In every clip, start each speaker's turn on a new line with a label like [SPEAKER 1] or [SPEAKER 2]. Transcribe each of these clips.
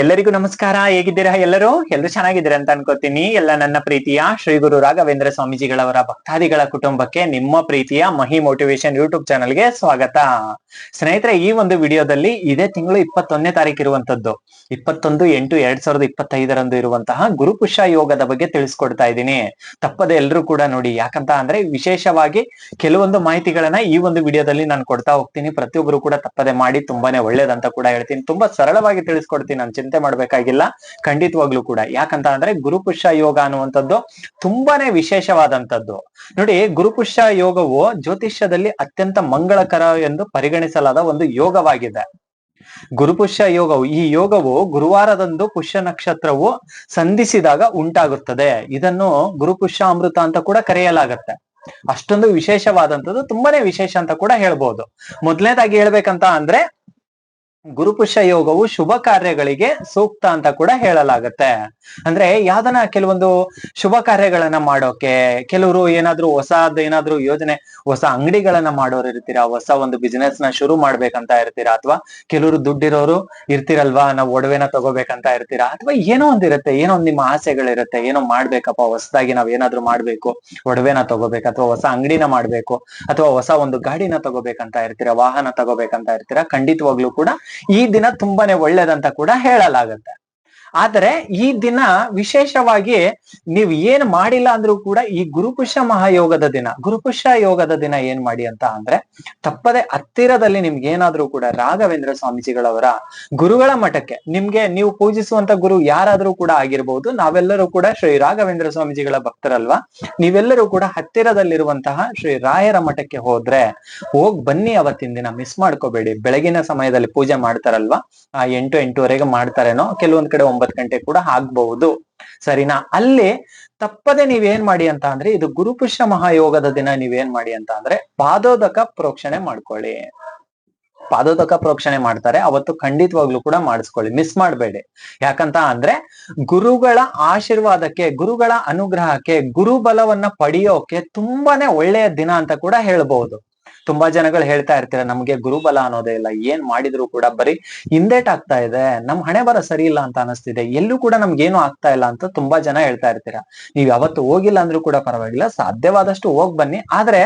[SPEAKER 1] ಎಲ್ಲರಿಗೂ ನಮಸ್ಕಾರ, ಹೇಗಿದ್ದೀರಾ ಎಲ್ಲರೂ? ಎಲ್ಲರೂ ಚೆನ್ನಾಗಿದ್ದೀರಾ ಅಂತ ಅನ್ಕೋತೀನಿ. ಎಲ್ಲ ನನ್ನ ಪ್ರೀತಿಯ ಶ್ರೀ ಗುರು ರಾಘವೇಂದ್ರ ಸ್ವಾಮೀಜಿಗಳವರ ಭಕ್ತಾದಿಗಳ ಕುಟುಂಬಕ್ಕೆ ನಿಮ್ಮ ಪ್ರೀತಿಯ ಮಹಿ ಮೋಟಿವೇಶನ್ ಯೂಟ್ಯೂಬ್ ಚಾನಲ್ಗೆ ಸ್ವಾಗತ. ಸ್ನೇಹಿತರೆ, ಈ ಒಂದು ವಿಡಿಯೋದಲ್ಲಿ ಇದೇ ತಿಂಗಳು ಇಪ್ಪತ್ತೊಂದನೇ ತಾರೀಕು ಇರುವಂತದ್ದು ಇಪ್ಪತ್ತೊಂದು ಎಂಟು ಎರಡ್ ಸಾವಿರದ ಇಪ್ಪತ್ತೈದರಂದು ಇರುವಂತಹ ಗುರುಪುಷ ಯೋಗದ ಬಗ್ಗೆ ತಿಳಿಸ್ಕೊಡ್ತಾ ಇದ್ದೀನಿ. ತಪ್ಪದೆ ಎಲ್ಲರೂ ಕೂಡ ನೋಡಿ. ಯಾಕಂತ ಅಂದ್ರೆ ವಿಶೇಷವಾಗಿ ಕೆಲವೊಂದು ಮಾಹಿತಿಗಳನ್ನ ಈ ಒಂದು ವಿಡಿಯೋದಲ್ಲಿ ನಾನು ಕೊಡ್ತಾ ಹೋಗ್ತೀನಿ. ಪ್ರತಿಯೊಬ್ಬರು ಕೂಡ ತಪ್ಪದೆ ಮಾಡಿ ತುಂಬಾನೇ ಒಳ್ಳೇದಂತ ಕೂಡ ಹೇಳ್ತೀನಿ. ತುಂಬಾ ಸರಳವಾಗಿ ತಿಳಿಸ್ಕೊಡ್ತೀನಿ ನಾನು ಚಿಂತೆ ಮಾಡ್ಬೇಕಾಗಿಲ್ಲ. ಖಂಡಿತವಾಗ್ಲೂ ಕೂಡ. ಯಾಕಂತ ಅಂದ್ರೆ ಗುರುಪುಷ್ಯ ಯೋಗ ಅನ್ನುವಂಥದ್ದು ತುಂಬಾನೇ ವಿಶೇಷವಾದಂತದ್ದು ನೋಡಿ, ಗುರುಪುಷ್ಯ ಯೋಗವು ಜ್ಯೋತಿಷ್ಯದಲ್ಲಿ ಅತ್ಯಂತ ಮಂಗಳಕರ ಎಂದು ಪರಿಗಣಿಸಲಾದ ಒಂದು ಯೋಗವಾಗಿದೆ. ಗುರುಪುಷ್ಯ ಯೋಗವು, ಈ ಯೋಗವು ಗುರುವಾರದಂದು ಪುಷ್ಯ ನಕ್ಷತ್ರವು ಸಂಧಿಸಿದಾಗ ಉಂಟಾಗುತ್ತದೆ. ಇದನ್ನು ಗುರುಪುಷ್ಯ ಅಮೃತ ಅಂತ ಕೂಡ ಕರೆಯಲಾಗತ್ತೆ. ಅಷ್ಟೊಂದು ವಿಶೇಷವಾದಂತದ್ದು ತುಂಬಾನೇ ವಿಶೇಷ ಅಂತ ಕೂಡ ಹೇಳ್ಬೋದು. ಮೊದಲನೇದಾಗಿ ಹೇಳ್ಬೇಕಂತ ಅಂದ್ರೆ ಗುರುಪುಷ್ಯ ಯೋಗವು ಶುಭ ಕಾರ್ಯಗಳಿಗೆ ಸೂಕ್ತ ಅಂತ ಕೂಡ ಹೇಳಲಾಗತ್ತೆ. ಅಂದ್ರೆ ಯಾವ್ದನ ಕೆಲವೊಂದು ಶುಭ ಕಾರ್ಯಗಳನ್ನ ಮಾಡೋಕೆ, ಕೆಲವರು ಏನಾದ್ರೂ ಹೊಸದ ಏನಾದ್ರೂ ಯೋಜನೆ, ಹೊಸ ಅಂಗಡಿಗಳನ್ನ ಮಾಡೋರು ಇರ್ತೀರಾ? ಹೊಸ ಒಂದು ಬಿಸಿನೆಸ್ನ ಶುರು ಮಾಡ್ಬೇಕಂತ ಇರ್ತೀರಾ? ಅಥವಾ ಕೆಲವರು ದುಡ್ಡಿರೋರು ಇರ್ತಿರಲ್ವಾ? ನಾವು ಒಡವೆನ ತಗೋಬೇಕಂತ ಇರ್ತೀರಾ? ಅಥವಾ ಏನೋ ಒಂದಿರುತ್ತೆ ಏನೋ ಒಂದ್ ನಿಮ್ಮ ಆಸೆಗಳಿರುತ್ತೆ, ಏನೋ ಮಾಡ್ಬೇಕಪ್ಪ, ಹೊಸದಾಗಿ ನಾವ್ ಏನಾದ್ರು ಮಾಡ್ಬೇಕು. ಒಡವೆನ ತಗೋಬೇಕು, ಅಥವಾ ಹೊಸ ಅಂಗಡಿನ ಮಾಡ್ಬೇಕು, ಅಥವಾ ಹೊಸ ಒಂದು ಗಾಡಿನ ತಗೋಬೇಕಂತ ಇರ್ತೀರಾ? ವಾಹನ ತಗೋಬೇಕಂತ ಇರ್ತೀರಾ? ಖಂಡಿತವಾಗ್ಲೂ ಕೂಡ ಈ ದಿನ ತುಂಬಾನೇ ಒಳ್ಳೇದಂತ ಕೂಡ ಹೇಳಲಾಗತ್ತೆ. ಆದ್ರೆ ಈ ದಿನ ವಿಶೇಷವಾಗಿ ನೀವು ಏನ್ ಮಾಡಿಲ್ಲ ಅಂದ್ರೂ ಕೂಡ ಈ ಗುರುಪುಷ ಮಹಾಯೋಗದ ದಿನ ಗುರುಪುಷ ಯೋಗದ ದಿನ ಏನ್ ಮಾಡಿ ಅಂತ ಅಂದ್ರೆ ತಪ್ಪದೆ ಹತ್ತಿರದಲ್ಲಿ ನಿಮ್ಗೆ ಏನಾದ್ರೂ ಕೂಡ ರಾಘವೇಂದ್ರ ಸ್ವಾಮೀಜಿಗಳವರ ಗುರುಗಳ ಮಠಕ್ಕೆ, ನಿಮ್ಗೆ ನೀವು ಪೂಜಿಸುವಂತ ಗುರು ಯಾರಾದ್ರೂ ಕೂಡ ಆಗಿರ್ಬಹುದು ನಾವೆಲ್ಲರೂ ಕೂಡ ಶ್ರೀ ರಾಘವೇಂದ್ರ ಸ್ವಾಮೀಜಿಗಳ ಭಕ್ತರಲ್ವಾ, ನೀವೆಲ್ಲರೂ ಕೂಡ ಹತ್ತಿರದಲ್ಲಿರುವಂತಹ ಶ್ರೀ ರಾಯರ ಮಠಕ್ಕೆ ಹೋದ್ರೆ ಹೋಗ್ ಬನ್ನಿ ಅವತ್ತಿನ ದಿನ ಮಿಸ್ ಮಾಡ್ಕೋಬೇಡಿ. ಬೆಳಗಿನ ಸಮಯದಲ್ಲಿ ಪೂಜೆ ಮಾಡ್ತಾರಲ್ವಾ? ಆ ಎಂಟು ಎಂಟುವರೆಗೆ ಮಾಡ್ತಾರೇನೋ, ಕೆಲವೊಂದ್ ಕಡೆ ಒಂಬತ್ ಗಂಟೆ ಕೂಡ ಆಗ್ಬಹುದು. ಸರಿನಾ? ಅಲ್ಲಿ ತಪ್ಪದೆ ನೀವೇನ್ ಮಾಡಿ ಅಂತ ಅಂದ್ರೆ ಇದು ಗುರುಪುಷ್ಯ ಮಹಾಯೋಗದ ದಿನ ನೀವೇನ್ ಮಾಡಿ ಅಂತ ಅಂದ್ರೆ ಪಾದೋದಕ ಪ್ರೋಕ್ಷಣೆ ಮಾಡ್ಕೊಳ್ಳಿ. ಪಾದೋದಕ ಪ್ರೋಕ್ಷಣೆ ಮಾಡ್ತಾರೆ, ಅವತ್ತು ಖಂಡಿತವಾಗ್ಲೂ ಕೂಡ ಮಾಡಿಸ್ಕೊಳ್ಳಿ ಮಿಸ್ ಮಾಡಬೇಡಿ. ಯಾಕಂತ ಅಂದ್ರೆ ಗುರುಗಳ ಆಶೀರ್ವಾದಕ್ಕೆ, ಗುರುಗಳ ಅನುಗ್ರಹಕ್ಕೆ, ಗುರುಬಲವನ್ನ ಪಡೆಯೋಕೆ ತುಂಬಾನೇ ಒಳ್ಳೆಯ ದಿನ ಅಂತ ಕೂಡ ಹೇಳ್ಬಹುದು. ತುಂಬಾ ಜನಗಳು ಹೇಳ್ತಾ ಇರ್ತೀರ, ನಮ್ಗೆ ಗುರುಬಲ ಅನ್ನೋದೇ ಇಲ್ಲ, ಏನ್ ಮಾಡಿದ್ರು ಕೂಡ ಬರೀ ಹಿಂದೇಟ್ ಆಗ್ತಾ ಇದೆ, ನಮ್ ಹಣೆ ಬರ ಸರಿ ಇಲ್ಲ ಅಂತ ಅನಿಸ್ತಿದೆ, ಎಲ್ಲೂ ಕೂಡ ನಮ್ಗೇನು ಆಗ್ತಾ ಇಲ್ಲ ಅಂತ ತುಂಬಾ ಜನ ಹೇಳ್ತಾ ಇರ್ತೀರ. ನೀವ್ ಯಾವತ್ತು ಹೋಗಿಲ್ಲ ಅಂದ್ರೂ ಕೂಡ ಪರವಾಗಿಲ್ಲ, ಸಾಧ್ಯವಾದಷ್ಟು ಹೋಗ್ ಬನ್ನಿ, ಆದ್ರೆ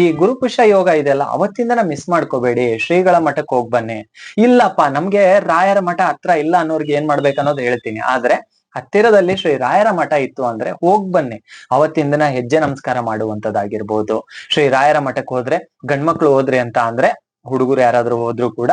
[SPEAKER 1] ಈ ಗುರುಪುಷ ಯೋಗ ಇದೆಲ್ಲ ಅವತ್ತಿಂದನ ಮಿಸ್ ಮಾಡ್ಕೋಬೇಡಿ, ಶ್ರೀಗಳ ಮಠಕ್ಕೆ ಹೋಗ್ ಬನ್ನಿ. ಇಲ್ಲಪ್ಪ, ನಮ್ಗೆ ರಾಯರ ಮಠ ಹತ್ರ ಇಲ್ಲ ಅನ್ನೋರ್ಗೆ ಏನ್ ಮಾಡ್ಬೇಕು ಅನ್ನೋದು ಹೇಳ್ತೀನಿ, ಆದ್ರೆ ಹತ್ತಿರದಲ್ಲಿ ಶ್ರೀ ರಾಯರ ಮಠ ಇತ್ತು ಅಂದ್ರೆ ಹೋಗ್ ಬನ್ನಿ. ಅವತ್ತಿನ ಹೆಜ್ಜೆ ನಮಸ್ಕಾರ ಮಾಡುವಂತದ್ದಾಗಿರ್ಬೋದು ಶ್ರೀ ರಾಯರ ಮಠಕ್ಕೆ ಹೋದ್ರೆ ಗಂಡ್ಮಕ್ಳು ಹೋದ್ರಿ ಅಂತ ಅಂದ್ರೆ ಹುಡುಗರು ಯಾರಾದ್ರೂ ಹೋದ್ರು ಕೂಡ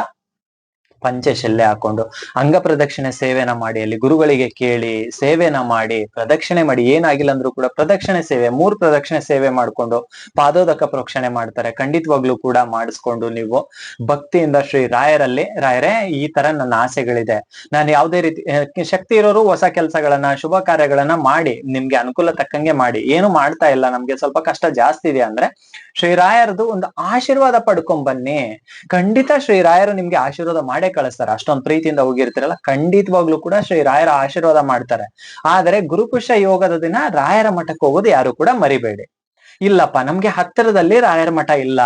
[SPEAKER 1] ಪಂಚೆ ಶೆಲ್ಲೆ ಹಾಕೊಂಡು ಅಂಗ ಪ್ರದಕ್ಷಿಣೆ ಸೇವೆನ ಮಾಡಿ, ಅಲ್ಲಿ ಗುರುಗಳಿಗೆ ಕೇಳಿ ಸೇವೆನ ಮಾಡಿ, ಪ್ರದಕ್ಷಿಣೆ ಮಾಡಿ, ಏನಾಗಿಲ್ಲ ಅಂದ್ರೂ ಕೂಡ ಪ್ರದಕ್ಷಿಣೆ ಸೇವೆ, ಮೂರ್ ಪ್ರದಕ್ಷಿಣೆ ಸೇವೆ ಮಾಡ್ಕೊಂಡು ಪಾದೋದಕ ಪ್ರೋಕ್ಷಣೆ ಮಾಡ್ತಾರೆ. ಖಂಡಿತವಾಗ್ಲೂ ಕೂಡ ಮಾಡಿಸ್ಕೊಂಡು ನೀವು ಭಕ್ತಿಯಿಂದ ಶ್ರೀ ರಾಯರಲ್ಲಿ, ರಾಯರೇ, ಈ ತರ ನನ್ನ ಆಸೆಗಳಿದೆ. ನಾನು ಯಾವುದೇ ರೀತಿ ಶಕ್ತಿ ಇರೋರು ಹೊಸ ಕೆಲಸಗಳನ್ನ, ಶುಭ ಕಾರ್ಯಗಳನ್ನ ಮಾಡಿ, ನಿಮ್ಗೆ ಅನುಕೂಲ ತಕ್ಕಂಗೆ ಮಾಡಿ. ಏನು ಮಾಡ್ತಾ ಇಲ್ಲ, ನಮ್ಗೆ ಸ್ವಲ್ಪ ಕಷ್ಟ ಜಾಸ್ತಿ ಇದೆ ಅಂದ್ರೆ ಶ್ರೀರಾಯರದು ಒಂದು ಆಶೀರ್ವಾದ ಪಡ್ಕೊಂಡ್ ಬನ್ನಿ. ಖಂಡಿತ ಶ್ರೀರಾಯರು ನಿಮ್ಗೆ ಆಶೀರ್ವಾದ ಮಾಡೇ ಕಳಿಸ್ತಾರೆ. ಅಷ್ಟೊಂದು ಪ್ರೀತಿಯಿಂದ ಹೋಗಿರ್ತೀರಲ್ಲ, ಖಂಡಿತವಾಗ್ಲೂ ಕೂಡ ಶ್ರೀ ರಾಯರ ಆಶೀರ್ವಾದ ಮಾಡ್ತಾರೆ. ಆದ್ರೆ ಗುರುಪುಷ ಯೋಗದ ದಿನ ರಾಯರ ಮಠಕ್ಕೆ ಹೋಗೋದು ಯಾರು ಕೂಡ ಮರಿಬೇಡಿ. ಇಲ್ಲಪ್ಪ, ನಮ್ಗೆ ಹತ್ತಿರದಲ್ಲಿ ರಾಯರ ಮಠ ಇಲ್ಲ.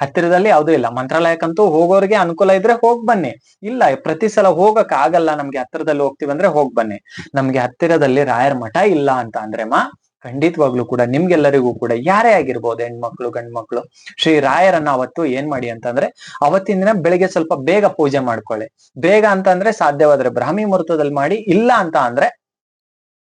[SPEAKER 1] ಹತ್ತಿರದಲ್ಲಿ ಯಾವ್ದು ಇಲ್ಲ. ಮಂತ್ರಾಲಯಕ್ಕಂತೂ ಹೋಗೋರಿಗೆ ಅನುಕೂಲ ಇದ್ರೆ ಹೋಗ್ ಬನ್ನಿ. ಇಲ್ಲ, ಪ್ರತಿ ಸಲ ಹೋಗಕ್ ಆಗಲ್ಲ ನಮ್ಗೆ ಹತ್ತಿರದಲ್ಲಿ ಹೋಗ್ತಿವಂದ್ರೆ ಹೋಗ್ ಬನ್ನಿ. ನಮ್ಗೆ ಹತ್ತಿರದಲ್ಲಿ ರಾಯರ ಮಠ ಇಲ್ಲ ಅಂತ ಅಂದ್ರೆ ಮಾ ಖಂಡಿತವಾಗ್ಲೂ ಕೂಡ ನಿಮ್ಗೆಲ್ಲರಿಗೂ ಕೂಡ ಯಾರೇ ಆಗಿರ್ಬೋದು ಹೆಣ್ಮಕ್ಳು, ಗಂಡ್ಮಕ್ಳು, ಶ್ರೀ ರಾಯರನ್ನ ಅವತ್ತು ಏನ್ ಮಾಡಿ ಅಂತಂದ್ರೆ ಅವತ್ತಿನ ದಿನ ಬೆಳಿಗ್ಗೆ ಸ್ವಲ್ಪ ಬೇಗ ಪೂಜೆ ಮಾಡ್ಕೊಳ್ಳಿ. ಬೇಗ ಅಂತ ಅಂದ್ರೆ ಸಾಧ್ಯವಾದ್ರೆ ಬ್ರಾಹ್ಮಿ ಮುಹೂರ್ತದಲ್ಲಿ ಮಾಡಿ, ಇಲ್ಲ ಅಂತ ಅಂದ್ರೆ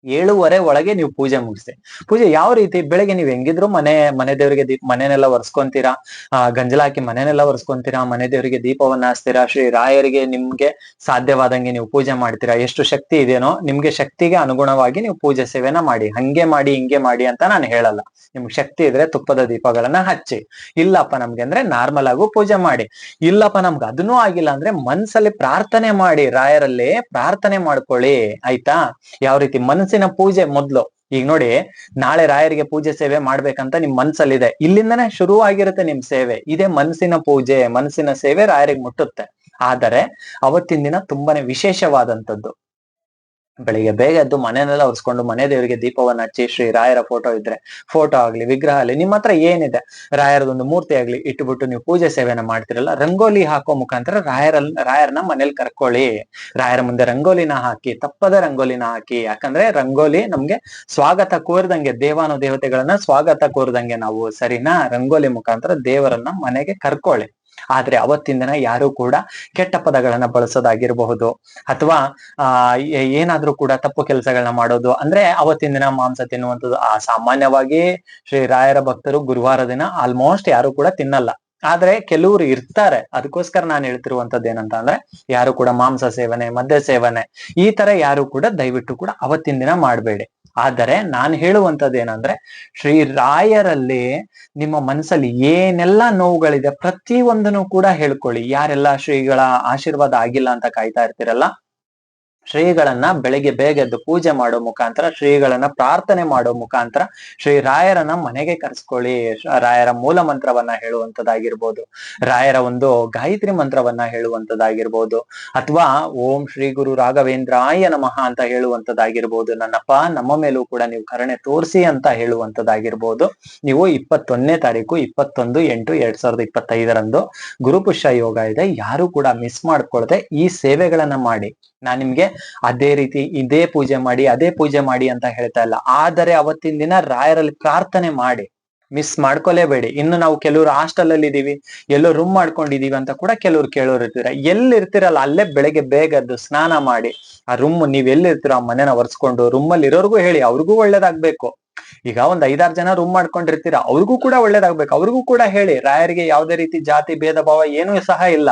[SPEAKER 1] ಏಳುವರೆ ಒಳಗೆ ನೀವು ಪೂಜೆ ಮುಗಿಸಿ. ಪೂಜೆ ಯಾವ ರೀತಿ? ಬೆಳಗ್ಗೆ ನೀವು ಹೆಂಗಿದ್ರು ಮನೆ ಮನೆ ದೇವರಿಗೆ ದೀಪ ಮನೆನೆಲ್ಲ ಒರೆಸ್ಕೊಂತೀರಾ? ಆ, ಗಂಜಲ ಹಾಕಿ ಮನೆನೆಲ್ಲ ಒರೆಸ್ಕೊಂತೀರಾ? ಮನೆ ದೇವರಿಗೆ ದೀಪವನ್ನ ಹಾಸ್ತೀರಾ ಶ್ರೀ ರಾಯರಿಗೆ ನಿಮ್ಗೆ ಸಾಧ್ಯವಾದಂಗೆ ನೀವು ಪೂಜೆ ಮಾಡ್ತೀರಾ? ಎಷ್ಟು ಶಕ್ತಿ ಇದೆಯೋ ನಿಮ್ಗೆ ಶಕ್ತಿಗೆ ಅನುಗುಣವಾಗಿ ನೀವು ಪೂಜೆ ಸೇವೆನ ಮಾಡಿ. ಹಂಗೆ ಮಾಡಿ, ಹಿಂಗೆ ಮಾಡಿ ಅಂತ ನಾನು ಹೇಳಲ್ಲ. ನಿಮ್ಗೆ ಶಕ್ತಿ ಇದ್ರೆ ತುಪ್ಪದ ದೀಪಗಳನ್ನ ಹಚ್ಚಿ. ಇಲ್ಲಪ್ಪ ನಮ್ಗೆ ಅಂದ್ರೆ ನಾರ್ಮಲ್ ಆಗು ಪೂಜೆ ಮಾಡಿ. ಇಲ್ಲಪ್ಪ ನಮ್ಗೆ ಅದನ್ನೂ ಆಗಿಲ್ಲ ಅಂದ್ರೆ ಮನ್ಸಲ್ಲಿ ಪ್ರಾರ್ಥನೆ ಮಾಡಿ. ರಾಯರಲ್ಲಿ ಪ್ರಾರ್ಥನೆ ಮಾಡ್ಕೊಳ್ಳಿ. ಆಯ್ತಾ? ಯಾವ ರೀತಿ ಮನಸ್ಸಿನ ಪೂಜೆ ಮೊದ್ಲು. ಈಗ ನೋಡಿ, ನಾಳೆ ರಾಯರಿಗೆ ಪೂಜೆ ಸೇವೆ ಮಾಡ್ಬೇಕಂತ ನಿಮ್ ಮನ್ಸಲ್ಲಿದೆ. ಇಲ್ಲಿಂದನೇ ಶುರು ಆಗಿರುತ್ತೆ ನಿಮ್ ಸೇವೆ. ಇದೇ ಮನಸ್ಸಿನ ಪೂಜೆ, ಮನಸ್ಸಿನ ಸೇವೆ ರಾಯರಿಗೆ ಮುಟ್ಟುತ್ತೆ. ಆದರೆ ಅವತ್ತಿನ ದಿನ ತುಂಬಾನೇ ವಿಶೇಷವಾದಂತದ್ದು ಬೆಳಿಗ್ಗೆ ಬೇಗ ಎದ್ದು ಮನೆನೆಲ್ಲ ಒರೆಸ್ಕೊಂಡು ಮನೆ ದೇವರಿಗೆ ದೀಪವನ್ನ ಹಚ್ಚಿ ಶ್ರೀ ರಾಯರ ಫೋಟೋ ಇದ್ರೆ ಫೋಟೋ ಆಗ್ಲಿ, ವಿಗ್ರಹ ಆಗ್ಲಿ, ನಿಮ್ಮ ಹತ್ರ ಏನಿದೆ? ರಾಯರದೊಂದು ಮೂರ್ತಿ ಆಗ್ಲಿ ಇಟ್ಟುಬಿಟ್ಟು ನೀವು ಪೂಜೆ ಸೇವೆನ ಮಾಡ್ತಿರಲ್ಲ, ರಂಗೋಲಿ ಹಾಕೋ ಮುಖಾಂತರ ರಾಯರ ರಾಯರನ್ನ ಮನೇಲಿ ಕರ್ಕೊಳ್ಳಿ. ರಾಯರ ಮುಂದೆ ರಂಗೋಲಿನ ಹಾಕಿ, ತಪ್ಪದ ರಂಗೋಲಿನ ಹಾಕಿ, ಯಾಕಂದ್ರೆ ರಂಗೋಲಿ ನಮ್ಗೆ ಸ್ವಾಗತ ಕೋರಿದಂಗೆ ದೇವಾನು ದೇವತೆಗಳನ್ನ ಸ್ವಾಗತ ಕೋರಿದಂಗೆ ನಾವು ಸರಿನಾ? ರಂಗೋಲಿ ಮುಖಾಂತರ ದೇವರನ್ನ ಮನೆಗೆ ಕರ್ಕೊಳ್ಳಿ. ಆದ್ರೆ ಅವತ್ತಿನ ದಿನ ಯಾರು ಕೂಡ ಕೆಟ್ಟ ಪದಗಳನ್ನ ಬಳಸೋದಾಗಿರಬಹುದು. ಅಥವಾ, ಆ ಏನಾದ್ರೂ ಕೂಡ ತಪ್ಪು ಕೆಲಸಗಳನ್ನ ಮಾಡೋದು. ಅಂದ್ರೆ ಅವತ್ತಿನ ದಿನ ಮಾಂಸ ತಿನ್ನುವಂಥದ್ದು ಆ ಸಾಮಾನ್ಯವಾಗಿ ಶ್ರೀ ರಾಯರ ಭಕ್ತರು ಗುರುವಾರ ದಿನ ಆಲ್ಮೋಸ್ಟ್ ಯಾರು ಕೂಡ ತಿನ್ನಲ್ಲ. ಆದ್ರೆ ಕೆಲವರು ಇರ್ತಾರೆ. ಅದಕ್ಕೋಸ್ಕರ ನಾನು ಹೇಳ್ತಿರುವಂತದ್ದು ಏನಂತ ಅಂದ್ರೆ, ಯಾರು ಕೂಡ ಮಾಂಸ ಸೇವನೆ, ಮದ್ಯ ಸೇವನೆ ಈ ತರ ಯಾರು ಕೂಡ ದಯವಿಟ್ಟು ಕೂಡ ಅವತ್ತಿನ ದಿನ ಮಾಡಬೇಡಿ. ಆದರೆ ನಾನು ಹೇಳುವಂತದ್ದು ಏನಂದ್ರೆ, ಶ್ರೀ ರಾಯರಲ್ಲಿ ನಿಮ್ಮ ಮನಸ್ಸಲ್ಲಿ ಏನೆಲ್ಲ ನೋವುಗಳಿದೆ ಪ್ರತಿ ಒಂದನ್ನು ಕೂಡ ಹೇಳ್ಕೊಳ್ಳಿ. ಯಾರೆಲ್ಲ ಶ್ರೀಗಳ ಆಶೀರ್ವಾದ ಆಗಿಲ್ಲ ಅಂತ ಕಾಯ್ತಾ ಇರ್ತೀರಲ್ಲ ಶ್ರೀಗಳನ್ನ ಬೆಳಿಗ್ಗೆ ಬೇಗ ಎದ್ದು ಪೂಜೆ ಮಾಡೋ ಮುಖಾಂತರ, ಶ್ರೀಗಳನ್ನ ಪ್ರಾರ್ಥನೆ ಮಾಡೋ ಮುಖಾಂತರ ಶ್ರೀ ರಾಯರನ್ನ ಮನೆಗೆ ಕರೆಸ್ಕೊಳ್ಳಿ. ರಾಯರ ಮೂಲ ಮಂತ್ರವನ್ನ ಹೇಳುವಂತದ್ದಾಗಿರ್ಬೋದು, ರಾಯರ ಒಂದು ಗಾಯತ್ರಿ ಮಂತ್ರವನ್ನ ಹೇಳುವಂತದ್ದಾಗಿರ್ಬೋದು, ಅಥವಾ ಓಂ ಶ್ರೀ ಗುರು ರಾಘವೇಂದ್ರಾಯ ನಮಃ ಅಂತ ಹೇಳುವಂತದ್ದಾಗಿರ್ಬೋದು, ನನ್ನಪ್ಪ ನಮ್ಮ ಮೇಲೂ ಕೂಡ ನೀವು ಕರುಣೆ ತೋರಿಸಿ ಅಂತ ಹೇಳುವಂತದ್ದಾಗಿರ್ಬೋದು, ನೀವು ಇಪ್ಪತ್ತೊಂದನೇ ತಾರೀಕು ಇಪ್ಪತ್ತೊಂದು ಎಂಟು ಎರಡ್ ಸಾವಿರದ ಇಪ್ಪತ್ತೈದರಂದು ಗುರುಪುಷ್ಯ ಯೋಗ ಇದೆ, ಯಾರು ಕೂಡ ಮಿಸ್ ಮಾಡ್ಕೊಳ್ದೆ ಈ ಸೇವೆಗಳನ್ನ ಮಾಡಿ. ನಾನ್ ನಿಮ್ಗೆ ಅದೇ ರೀತಿ ಇದೇ ಪೂಜೆ ಮಾಡಿ, ಅದೇ ಪೂಜೆ ಮಾಡಿ ಅಂತ ಹೇಳ್ತಾ ಇಲ್ಲ. ಆದರೆ ಅವತ್ತಿನ ದಿನ ರಾಯರಲ್ಲಿ ಪ್ರಾರ್ಥನೆ ಮಾಡಿ ಮಿಸ್ ಮಾಡ್ಕೊಲೇಬೇಡಿ. ಇನ್ನು ನಾವು ಕೆಲವರು ಹಾಸ್ಟೆಲ್ ಅಲ್ಲಿ ಇದೀವಿ, ಎಲ್ಲೋ ರೂಮ್ ಮಾಡ್ಕೊಂಡಿದೀವಿ ಅಂತ ಕೂಡ ಕೆಲವ್ರು ಕೇಳೋರು ಇರ್ತೀರ. ಎಲ್ಲಿ ಇರ್ತೀರಲ್ಲ ಅಲ್ಲೇ ಬೆಳಗ್ಗೆ ಬೇಗ ಎದ್ದು ಸ್ನಾನ ಮಾಡಿ, ಆ ರೂಮ್ ನೀವ್ ಎಲ್ಲಿ ಇರ್ತೀರೋ ಆ ಮನೆನ ಒರೆಸ್ಕೊಂಡು ರೂಮ್ ಅಲ್ಲಿ ಇರೋರ್ಗು ಹೇಳಿ, ಅವ್ರಿಗೂ ಒಳ್ಳೇದಾಗ್ಬೇಕು. ಈಗ ಒಂದ್ ಐದಾರು ಜನ ರೂಮ್ ಮಾಡ್ಕೊಂಡಿರ್ತೀರ, ಅವ್ರಿಗೂ ಕೂಡ ಒಳ್ಳೇದಾಗ್ಬೇಕು. ಅವ್ರಿಗೂ ಕೂಡ ಹೇಳಿ, ರಾಯರಿಗೆ ಯಾವುದೇ ರೀತಿ ಜಾತಿ, ಭೇದ, ಭಾವ ಏನೂ ಸಹ ಇಲ್ಲ.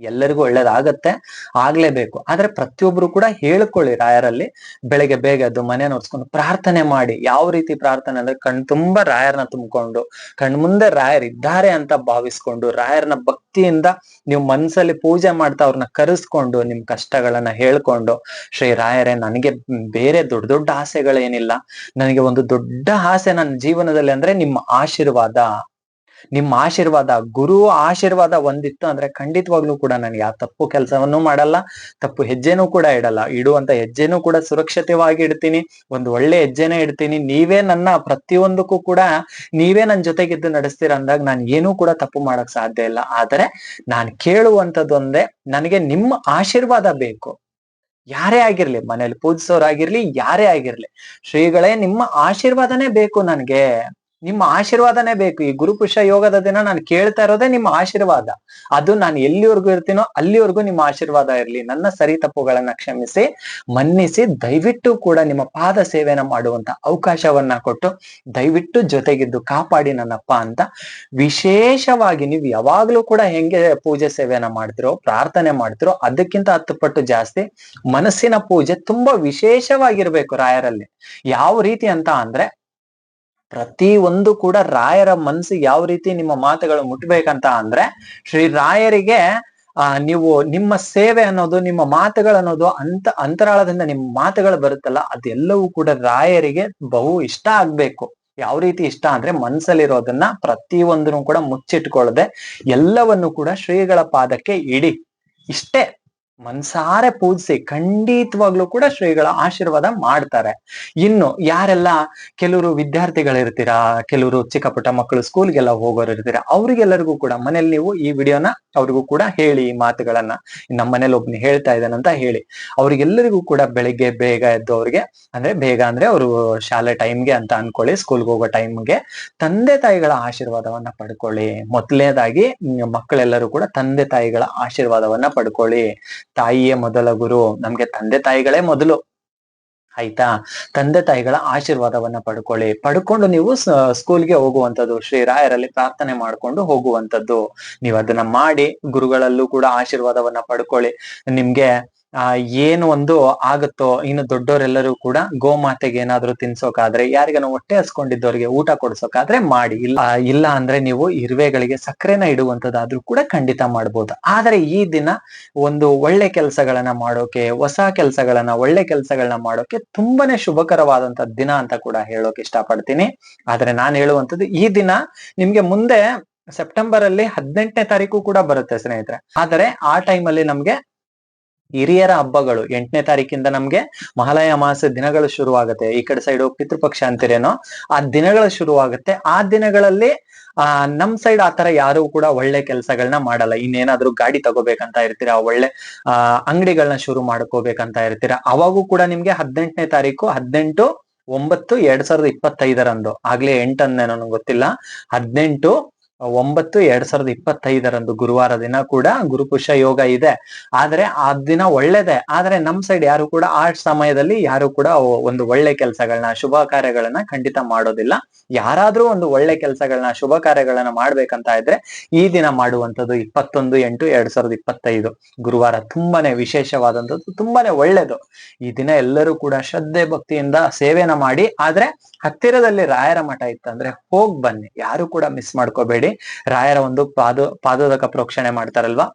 [SPEAKER 1] ಎಲ್ಲರಿಗೂ ಒಳ್ಳೇದಾಗತ್ತೆ, ಆಗ್ಲೇಬೇಕು. ಆದ್ರೆ ಪ್ರತಿಯೊಬ್ರು ಕೂಡ ಹೇಳ್ಕೊಳ್ಳಿ ರಾಯರಲ್ಲಿ, ಬೆಳಗ್ಗೆ ಬೇಗ ಅದು ಮನೆ ನೋಡ್ಸ್ಕೊಂಡು ಪ್ರಾರ್ಥನೆ ಮಾಡಿ. ಯಾವ ರೀತಿ ಪ್ರಾರ್ಥನೆ ಅಂದ್ರೆ ಕಣ್ ತುಂಬಾ ರಾಯರ್ನ ತುಂಬಿಕೊಂಡು, ಕಣ್ ಮುಂದೆ ರಾಯರ್ ಇದ್ದಾರೆ ಅಂತ ಭಾವಿಸ್ಕೊಂಡು ರಾಯರ್ನ ಭಕ್ತಿಯಿಂದ ನೀವು ಮನ್ಸಲ್ಲಿ ಪೂಜೆ ಮಾಡ್ತಾ ಅವ್ರನ್ನ ಕರೆಸ್ಕೊಂಡು, ನಿಮ್ ಕಷ್ಟಗಳನ್ನ ಹೇಳ್ಕೊಂಡು, ಶ್ರೀ ರಾಯರೇ, ನನಗೆ ಬೇರೆ ದೊಡ್ಡ ದೊಡ್ಡ ಆಸೆಗಳೇನಿಲ್ಲ. ನನಗೆ ಒಂದು ದೊಡ್ಡ ಆಸೆ ನನ್ನ ಜೀವನದಲ್ಲಿ ಅಂದ್ರೆ ನಿಮ್ಮ ಆಶೀರ್ವಾದ. ನಿಮ್ಮ ಆಶೀರ್ವಾದ, ಗುರು ಆಶೀರ್ವಾದ ಒಂದಿತ್ತು ಅಂದ್ರೆ ಖಂಡಿತವಾಗ್ಲೂ ಕೂಡ ನಾನು ಯಾವ ತಪ್ಪು ಕೆಲಸವನ್ನು ಮಾಡಲ್ಲ, ತಪ್ಪು ಹೆಜ್ಜೆನೂ ಕೂಡ ಇಡಲ್ಲ. ಇಡುವಂತ ಹೆಜ್ಜೆನೂ ಕೂಡ ಸುರಕ್ಷಿತವಾಗಿ ಇಡ್ತೀನಿ, ಒಂದು ಒಳ್ಳೆ ಹೆಜ್ಜೆನೇ ಇಡ್ತೀನಿ. ನೀವೇ ನನ್ನ ಪ್ರತಿಯೊಂದಕ್ಕೂ ಕೂಡ ನೀವೇ ನನ್ನ ಜೊತೆಗಿದ್ದು ನಡೆಸ್ತೀರ ಅಂದಾಗ ನಾನು ಏನೂ ಕೂಡ ತಪ್ಪು ಮಾಡಕ್ ಸಾಧ್ಯ ಇಲ್ಲ. ಆದರೆ ನಾನು ಕೇಳುವಂತದ್ದೊಂದೇ ನನಗೆ ನಿಮ್ಮ ಆಶೀರ್ವಾದ ಬೇಕು. ಯಾರೇ ಆಗಿರ್ಲಿ, ಮನೇಲಿ ಪೂಜಿಸೋರಾಗಿರ್ಲಿ, ಯಾರೇ ಆಗಿರ್ಲಿ, ಶ್ರೀಗಳೇ ನಿಮ್ಮ ಆಶೀರ್ವಾದನೇ ಬೇಕು ನನ್ಗೆ. ನಿಮ್ಮ ಆಶೀರ್ವಾದನೇ ಬೇಕು. ಈ ಗುರುಪುಷ ಯೋಗದ ದಿನ ನಾನು ಕೇಳ್ತಾ ಇರೋದೇ ನಿಮ್ಮ ಆಶೀರ್ವಾದ. ಅದು ನಾನು ಎಲ್ಲಿವರೆಗೂ ಇರ್ತೀನೋ ಅಲ್ಲಿವರೆಗೂ ನಿಮ್ಮ ಆಶೀರ್ವಾದ ಇರ್ಲಿ. ನನ್ನ ಸರಿ ತಪ್ಪುಗಳನ್ನ ಕ್ಷಮಿಸಿ, ಮನ್ನಿಸಿ, ದಯವಿಟ್ಟು ಕೂಡ ನಿಮ್ಮ ಪಾದ ಸೇವೆಯನ್ನ ಮಾಡುವಂತ ಅವಕಾಶವನ್ನ ಕೊಟ್ಟು, ದಯವಿಟ್ಟು ಜೊತೆಗಿದ್ದು ಕಾಪಾಡಿ ನನ್ನಪ್ಪ ಅಂತ ವಿಶೇಷವಾಗಿ ನೀವು ಯಾವಾಗ್ಲೂ ಕೂಡ ಹೆಂಗೆ ಪೂಜೆ ಸೇವೆಯನ್ನ ಮಾಡ್ತಿರೋ, ಪ್ರಾರ್ಥನೆ ಮಾಡ್ತಿರೋ, ಅದಕ್ಕಿಂತ ಹತ್ತು ಪಟ್ಟು ಜಾಸ್ತಿ ಮನಸ್ಸಿನ ಪೂಜೆ ತುಂಬಾ ವಿಶೇಷವಾಗಿರ್ಬೇಕು ರಾಯರಲ್ಲಿ. ಯಾವ ರೀತಿ ಅಂತ ಅಂದ್ರೆ ಪ್ರತಿ ಒಂದು ಕೂಡ ರಾಯರ ಮನಸ್ಸಿಗೆ ಯಾವ ರೀತಿ ನಿಮ್ಮ ಮಾತುಗಳು ಮುಟ್ಬೇಕಂತ ಅಂದ್ರೆ ಶ್ರೀ ರಾಯರಿಗೆ, ಆ, ನೀವು ನಿಮ್ಮ ಸೇವೆ ಅನ್ನೋದು, ನಿಮ್ಮ ಮಾತುಗಳು ಅನ್ನೋದು ಅಂತ ಅಂತರಾಳದಿಂದ ನಿಮ್ಮ ಮಾತುಗಳು ಬರುತ್ತಲ್ಲ, ಅದೆಲ್ಲವೂ ಕೂಡ ರಾಯರಿಗೆ ಬಹು ಇಷ್ಟ ಆಗ್ಬೇಕು. ಯಾವ ರೀತಿ ಇಷ್ಟ ಅಂದ್ರೆ ಮನ್ಸಲ್ಲಿರೋದನ್ನ ಪ್ರತಿಯೊಂದನ್ನು ಕೂಡ ಮುಚ್ಚಿಟ್ಕೊಳ್ಳದೆ ಎಲ್ಲವನ್ನು ಕೂಡ ಶ್ರೀಗಳ ಪಾದಕ್ಕೆ ಇಡಿ. ಇಷ್ಟೇ. ಮನ್ಸಾರೆ ಪೂಜಿಸಿ ಖಂಡಿತವಾಗ್ಲೂ ಕೂಡ ಶ್ರೀಗಳ ಆಶೀರ್ವಾದ ಮಾಡ್ತಾರೆ. ಇನ್ನು ಯಾರೆಲ್ಲ ಕೆಲವರು ವಿದ್ಯಾರ್ಥಿಗಳಿರ್ತೀರಾ, ಕೆಲವರು ಚಿಕ್ಕ ಪುಟ್ಟ ಮಕ್ಕಳು ಸ್ಕೂಲ್ಗೆಲ್ಲ ಹೋಗೋರು ಇರ್ತೀರಾ ಅವ್ರಿಗೆಲ್ಲರಿಗೂ ಕೂಡ ಮನೇಲಿ ನೀವು ಈ ವಿಡಿಯೋನ ಅವ್ರಿಗೂ ಕೂಡ ಹೇಳಿ, ಈ ಮಾತುಗಳನ್ನ ನಮ್ಮ ಮನೇಲಿ ಒಬ್ನು ಹೇಳ್ತಾ ಇದ್ದಾನಂತ ಹೇಳಿ. ಅವ್ರಿಗೆಲ್ಲರಿಗೂ ಕೂಡ ಬೆಳಿಗ್ಗೆ ಬೇಗ ಎದ್ದು ಅವ್ರಿಗೆ, ಅಂದ್ರೆ ಬೇಗ ಅಂದ್ರೆ ಅವರು ಶಾಲೆ ಟೈಮ್ಗೆ ಅಂತ ಅನ್ಕೊಳ್ಳಿ, ಸ್ಕೂಲ್ಗೆ ಹೋಗೋ ಟೈಮ್ಗೆ ತಂದೆ ತಾಯಿಗಳ ಆಶೀರ್ವಾದವನ್ನ ಪಡ್ಕೊಳ್ಳಿ. ಮೊದಲನೇದಾಗಿ ಮಕ್ಕಳೆಲ್ಲರೂ ಕೂಡ ತಂದೆ ತಾಯಿಗಳ ಆಶೀರ್ವಾದವನ್ನ ಪಡ್ಕೊಳ್ಳಿ. ತಾಯಿಯೇ ಮೊದಲ ಗುರು, ನಮ್ಗೆ ತಂದೆ ತಾಯಿಗಳೇ ಮೊದಲು. ಆಯ್ತಾ? ತಂದೆ ತಾಯಿಗಳ ಆಶೀರ್ವಾದವನ್ನ ಪಡ್ಕೊಳ್ಳಿ. ಪಡ್ಕೊಂಡು ನೀವು ಸ್ಕೂಲ್ಗೆ ಹೋಗುವಂಥದ್ದು ಶ್ರೀ ರಾಯರಲ್ಲಿ ಪ್ರಾರ್ಥನೆ ಮಾಡ್ಕೊಂಡು ಹೋಗುವಂಥದ್ದು. ನೀವು ಅದನ್ನ ಮಾಡಿ, ಗುರುಗಳಲ್ಲೂ ಕೂಡ ಆಶೀರ್ವಾದವನ್ನ ಪಡ್ಕೊಳ್ಳಿ. ನಿಮ್ಗೆ ಆ, ಏನು ಒಂದು ಆಗುತ್ತೋ, ಇನ್ನು ದೊಡ್ಡವರೆಲ್ಲರೂ ಕೂಡ ಗೋಮಾತೆಗೆ ಏನಾದ್ರೂ ತಿನ್ಸೋಕಾದ್ರೆ, ಯಾರಿಗನ ಹೊಟ್ಟೆ ಹಸ್ಕೊಂಡಿದ್ದವ್ರಿಗೆ ಊಟ ಕೊಡ್ಸೋಕಾದ್ರೆ ಮಾಡಿ. ಇಲ್ಲ ಇಲ್ಲ ಅಂದ್ರೆ ನೀವು ಇರುವೆಗಳಿಗೆ ಸಕ್ಕರೆನ ಇಡುವಂತದ್ದಾದ್ರೂ ಕೂಡ ಖಂಡಿತ ಮಾಡ್ಬೋದು. ಆದ್ರೆ ಈ ದಿನ ಒಂದು ಒಳ್ಳೆ ಕೆಲಸಗಳನ್ನ ಮಾಡೋಕೆ, ಹೊಸ ಕೆಲಸಗಳನ್ನ, ಒಳ್ಳೆ ಕೆಲಸಗಳನ್ನ ಮಾಡೋಕೆ ತುಂಬಾನೇ ಶುಭಕರವಾದಂತ ದಿನ ಅಂತ ಕೂಡ ಹೇಳೋಕೆ ಇಷ್ಟಪಡ್ತೀನಿ. ಆದ್ರೆ ನಾನು ಹೇಳುವಂತದ್ದು ಈ ದಿನ ನಿಮ್ಗೆ ಮುಂದೆ ಸೆಪ್ಟೆಂಬರ್ ಅಲ್ಲಿ ಹದಿನೆಂಟನೇ ತಾರೀಕು ಕೂಡ ಬರುತ್ತೆ ಸ್ನೇಹಿತರೆ. ಆದರೆ ಆ ಟೈಮಲ್ಲಿ ನಮ್ಗೆ ಹಿರಿಯರ ಹಬ್ಬಗಳು ಎಂಟನೇ ತಾರೀಕಿಂದ ನಮ್ಗೆ ಮಹಾಲಯ ಮಾಸ ದಿನಗಳು ಶುರುವಾಗುತ್ತೆ. ಈ ಕಡೆ ಸೈಡ್ ಪಿತೃಪಕ್ಷ ಅಂತೀರೇನೋ, ಆ ದಿನಗಳು ಶುರುವಾಗುತ್ತೆ. ಆ ದಿನಗಳಲ್ಲಿ, ಆ, ನಮ್ ಸೈಡ್ ಆತರ ಯಾರು ಕೂಡ ಒಳ್ಳೆ ಕೆಲಸಗಳನ್ನ ಮಾಡಲ್ಲ. ಇನ್ನೇನಾದ್ರೂ ಗಾಡಿ ತಗೋಬೇಕಂತ ಇರ್ತೀರಾ, ಒಳ್ಳೆ, ಆ ಅಂಗಡಿಗಳನ್ನ ಶುರು ಮಾಡ್ಕೋಬೇಕಂತ ಇರ್ತೀರಾ, ಅವಾಗೂ ಕೂಡ ನಿಮ್ಗೆ ಹದಿನೆಂಟನೇ ತಾರೀಕು ಹದಿನೆಂಟು ಒಂಬತ್ತು ಎರಡ್ ಸಾವಿರದ ಇಪ್ಪತ್ತೈದರಂದು, ಆಗ್ಲೇ ಎಂಟನ್ನೇನೋ ಗೊತ್ತಿಲ್ಲ. ಹದಿನೆಂಟು ಒಂಬತ್ತು ಎರಡ್ ಸಾವಿರದ ಇಪ್ಪತ್ತೈದರಂದು ಗುರುವಾರ ದಿನ ಕೂಡ ಗುರುಪುಷ ಯೋಗ ಇದೆ. ಆದ್ರೆ ಆ ದಿನ ಒಳ್ಳೇದೆ. ಆದ್ರೆ ನಮ್ ಸೈಡ್ ಯಾರು ಕೂಡ ಆ ಸಮಯದಲ್ಲಿ ಯಾರು ಕೂಡ ಒಂದು ಒಳ್ಳೆ ಕೆಲಸಗಳನ್ನ ಶುಭ ಕಾರ್ಯಗಳನ್ನ ಖಂಡಿತ ಮಾಡೋದಿಲ್ಲ. ಯಾರಾದ್ರೂ ಒಂದು ಒಳ್ಳೆ ಕೆಲಸಗಳನ್ನ ಶುಭ ಕಾರ್ಯಗಳನ್ನ ಮಾಡ್ಬೇಕಂತ ಇದ್ರೆ ಈ ದಿನ ಮಾಡುವಂತದ್ದು ಇಪ್ಪತ್ತೊಂದು ಎಂಟು ಎರಡ್ ಸಾವಿರದ ಇಪ್ಪತ್ತೈದು. ಗುರುವಾರ ತುಂಬಾನೇ ವಿಶೇಷವಾದಂತದ್ದು ತುಂಬಾನೇ ಒಳ್ಳೇದು. ಈ ದಿನ ಎಲ್ಲರೂ ಕೂಡ ಶ್ರದ್ಧೆ ಭಕ್ತಿಯಿಂದ ಸೇವೆನ ಮಾಡಿ, ಆದ್ರೆ ಹತ್ತಿರದಲ್ಲಿ ರಾಯರ ಮಠ ಇತ್ತಂದ್ರೆ ಹೋಗ್ ಬನ್ನಿ. ಯಾರು ಕೂಡ ಮಿಸ್ ಮಾಡ್ಕೋಬೇಡಿ. ರಾಯರ ಒಂದು ಪಾದ, ಪಾದೋದಕ ಪ್ರೋಕ್ಷಣೆ ಮಾಡ್ತಾರಲ್ವಾ?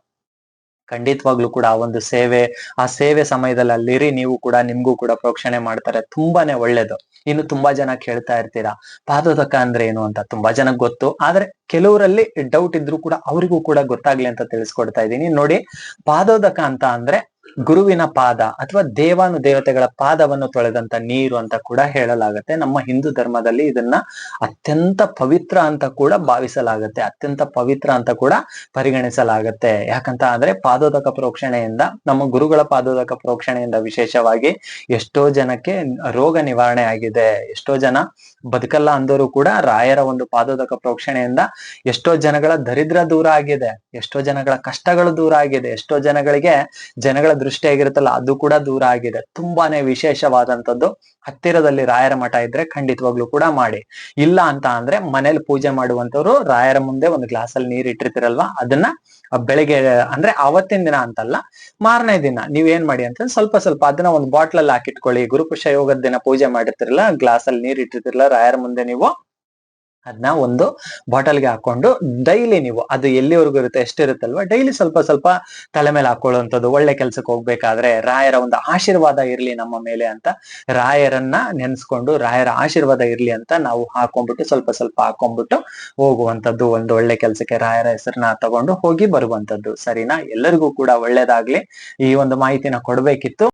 [SPEAKER 1] ಖಂಡಿತವಾಗ್ಲೂ ಕೂಡ ಆ ಒಂದು ಸೇವೆ, ಆ ಸೇವೆ ಸಮಯದಲ್ಲಿ ಅಲ್ಲಿರಿ, ನೀವು ಕೂಡ ನಿಮ್ಗೂ ಕೂಡ ಪ್ರೋಕ್ಷಣೆ ಮಾಡ್ತಾರೆ. ತುಂಬಾನೇ ಒಳ್ಳೇದು. ಇನ್ನು ತುಂಬಾ ಜನ ಕೇಳ್ತಾ ಇರ್ತೀರಾ, ಪಾದೋದಕ ಅಂದ್ರೆ ಏನು ಅಂತ? ತುಂಬಾ ಜನಕ್ಕೆ ಗೊತ್ತು. ಆದ್ರೆ ಕೆಲವರಲ್ಲಿ ಡೌಟ್ ಇದ್ರು ಕೂಡ ಅವರಿಗೂ ಕೂಡ ಗೊತ್ತಾಗ್ಲಿ ಅಂತ ತಿಳಿಸ್ಕೊಡ್ತಾ ಇದ್ದೀನಿ. ನೋಡಿ, ಪಾದೋದಕ ಅಂತ ಅಂದ್ರೆ ಗುರುವಿನ ಪಾದ ಅಥವಾ ದೇವಾನು ದೇವತೆಗಳ ಪಾದವನ್ನು ತೊಳೆದಂತ ನೀರು ಅಂತ ಕೂಡ ಹೇಳಲಾಗತ್ತೆ. ನಮ್ಮ ಹಿಂದೂ ಧರ್ಮದಲ್ಲಿ ಇದನ್ನ ಅತ್ಯಂತ ಪವಿತ್ರ ಅಂತ ಕೂಡ ಭಾವಿಸಲಾಗತ್ತೆ. ಅತ್ಯಂತ ಪವಿತ್ರ ಅಂತ ಕೂಡ ಪರಿಗಣಿಸಲಾಗತ್ತೆ. ಯಾಕಂತ ಅಂದ್ರೆ ಪಾದೋದಕ ಪ್ರೋಕ್ಷಣೆಯಿಂದ, ನಮ್ಮ ಗುರುಗಳ ಪಾದೋದಕ ಪ್ರೋಕ್ಷಣೆಯಿಂದ ವಿಶೇಷವಾಗಿ ಎಷ್ಟೋ ಜನಕ್ಕೆ ರೋಗ ನಿವಾರಣೆ ಆಗಿದೆ. ಎಷ್ಟೋ ಜನ ಬದುಕಲ್ಲ ಅಂದವರು ಕೂಡ ರಾಯರ ಒಂದು ಪಾದೋದಕ ಪ್ರೋಕ್ಷಣೆಯಿಂದ ಎಷ್ಟೋ ಜನಗಳ ದರಿದ್ರ ದೂರ ಆಗಿದೆ, ಎಷ್ಟೋ ಜನಗಳ ಕಷ್ಟಗಳು ದೂರ ಆಗಿದೆ, ಎಷ್ಟೋ ಜನಗಳಿಗೆ ಜನಗಳ ದೃಷ್ಟಿ ಆಗಿರುತ್ತಲ್ಲ ಅದು ಕೂಡ ದೂರ ಆಗಿದೆ. ತುಂಬಾನೇ ವಿಶೇಷವಾದಂತದ್ದು ಹತ್ತಿರದಲ್ಲಿ ರಾಯರ ಮಠ ಇದ್ರೆ ಖಂಡಿತವಾಗ್ಲೂ ಕೂಡ ಮಾಡಿ. ಇಲ್ಲ ಅಂತ ಅಂದ್ರೆ ಮನೇಲಿ ಪೂಜೆ ಮಾಡುವಂತವ್ರು ರಾಯರ ಮುಂದೆ ಒಂದು ಗ್ಲಾಸ್ ಅಲ್ಲಿ ನೀರ್ ಇಟ್ಟಿರ್ತಿರಲ್ವಾ, ಅದನ್ನ ಬೆಳಿಗ್ಗೆ, ಅಂದ್ರೆ ಅವತ್ತಿನ ದಿನ ಅಂತಲ್ಲ, ಮಾರನೇ ದಿನ. ನೀವ್ ಏನ್ ಮಾಡಿ ಅಂತಂದ್ರೆ ಸ್ವಲ್ಪ ಸ್ವಲ್ಪ ಅದನ್ನ ಒಂದು ಬಾಟ್ಲಲ್ಲಿ ಹಾಕಿಟ್ಕೊಳ್ಳಿ. ಗುರುಪುಷ ಯೋಗದ ದಿನ ಪೂಜೆ ಮಾಡಿರ್ತಿರಲ್ಲ ಗ್ಲಾಸ್ ಅಲ್ಲಿ ನೀರ್ ಇಟ್ಟಿರ್ತಿರಲ್ಲ, ರಾಯರ ಮುಂದೆ ನೀವು ಅದನ್ನ ಒಂದು ಬಾಟಲ್ಗೆ ಹಾಕೊಂಡು ಡೈಲಿ ನೀವು, ಅದು ಎಲ್ಲಿವರೆಗೂ ಇರುತ್ತೆ, ಎಷ್ಟಿರುತ್ತಲ್ವಾ? ಡೈಲಿ ಸ್ವಲ್ಪ ಸ್ವಲ್ಪ ತಲೆ ಮೇಲೆ ಹಾಕೊಳ್ಳುವಂಥದ್ದು, ಒಳ್ಳೆ ಕೆಲಸಕ್ಕೆ ಹೋಗ್ಬೇಕಾದ್ರೆ ರಾಯರ ಒಂದು ಆಶೀರ್ವಾದ ಇರ್ಲಿ ನಮ್ಮ ಮೇಲೆ ಅಂತ ರಾಯರನ್ನ ನೆನೆಸ್ಕೊಂಡು, ರಾಯರ ಆಶೀರ್ವಾದ ಇರ್ಲಿ ಅಂತ ನಾವು ಹಾಕೊಂಡ್ಬಿಟ್ಟು ಸ್ವಲ್ಪ ಸ್ವಲ್ಪ ಹಾಕೊಂಡ್ಬಿಟ್ಟು ಹೋಗುವಂಥದ್ದು, ಒಂದು ಒಳ್ಳೆ ಕೆಲಸಕ್ಕೆ ರಾಯರ ಹೆಸರನ್ನ ತಗೊಂಡು ಹೋಗಿ ಬರುವಂತದ್ದು ಸರಿನಾ? ಎಲ್ಲರಿಗೂ ಕೂಡ ಒಳ್ಳೇದಾಗ್ಲಿ. ಈ ಒಂದು ಮಾಹಿತಿನ ಕೊಡ್ಬೇಕಿತ್ತು.